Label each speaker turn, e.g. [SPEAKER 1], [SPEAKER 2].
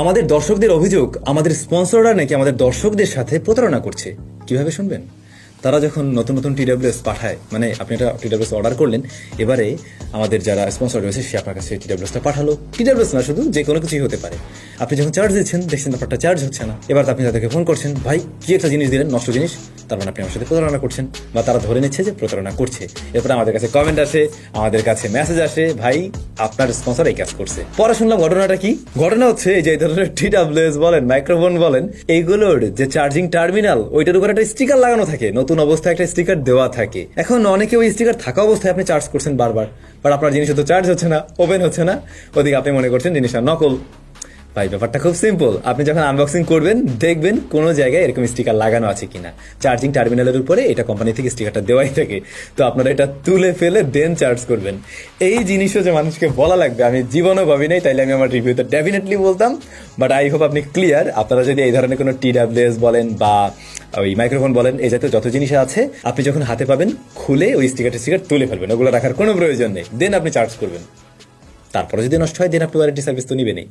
[SPEAKER 1] আমাদের দর্শকদের অভিযোগ, আমাদের স্পন্সররা নাকি আমাদের দর্শকদের সাথে প্রতারণা করছে। কীভাবে শুনবেন? তারা যখন নতুন নতুন টিডাব্লিউএস পাঠায় মানে আপনি একটা টিডাব্লিউএস অর্ডার করলেন, এবারে আমাদের যারা স্পন্সর রয়েছে, সে আপনার কাছে টিডাব্লিউএসটা পাঠালো। টিডাব্লিউএস না শুধু, যে কোনো কিছুই হতে পারে। আপনি যখন চার্জ দিচ্ছেন, দেখছেন ব্যাপারটা চার্জ হচ্ছে না। এবার আপনি তাদেরকে ফোন করছেন, ভাই, কি একটা জিনিস দিলেন? নষ্ট জিনিস? তার মানে আপনি আমার সাথে প্রতারণা করছেন, বা তারা ধরে নিচ্ছে যে প্রতারণা করছে। এরপরে আমাদের কাছে কমেন্ট আসে, আমাদের কাছে মেসেজ আসে, ভাই, আপনার স্পন্সর এই কাজ করছে। পরে শুনলাম ঘটনাটা কি? ঘটনা হচ্ছে যে এই ধরনের টিডাব্লিউএস বলেন মাইক্রোফোন বলেন, এইগুলোর যে চার্জিং টার্মিনাল ওইটার উপর একটা স্টিকার লাগানো থাকে। নতুন অবস্থায় একটা স্টিকার দেওয়া থাকে। এখন অনেকে ওই স্টিকার থাকা অবস্থায় আপনি চার্জ করছেন বারবার। বাট আপনার জিনিস তো চার্জ হচ্ছে না ওপেন হচ্ছে না। ওদিকে আপনি মনে করছেন জিনিসটা নকল। ভাই, ব্যাপারটা খুব সিম্পল আপনি যখন আনবক্সিং করবেন, দেখবেন কোনো জায়গায় এরকম স্টিকার লাগানো আছে কিনা। চার্জিং টার্মিনালের উপরে এটা কোম্পানি থেকে স্টিকারটা দেওয়াই থাকে। তো আপনারা এটা তুলে ফেলে দেন চার্জ করবেন। এই জিনিসও যে মানুষকে বলা লাগবে, আমি জীবনও ভাবি নাই, তাইলে আমি আমার রিভিউতে ডেফিনেটলি বলতাম। বাট আই হোপ আপনি ক্লিয়ার আপনারা যদি এই ধরনের কোনো টি ডাব্লিউএস বলেন বা ওই মাইক্রোফোন বলেন এই জাতীয় যত জিনিস আছে, আপনি যখন হাতে পাবেন, খুলে ওই স্টিকার স্টিকার তুলে ফেলবেন, ওগুলো রাখার কোনো প্রয়োজন নেই। দেন আপনি চার্জ করবেন। তারপরে যদি নষ্ট হয় দেন আপনি ওয়ারেন্টি সার্ভিস তো নিবেনই।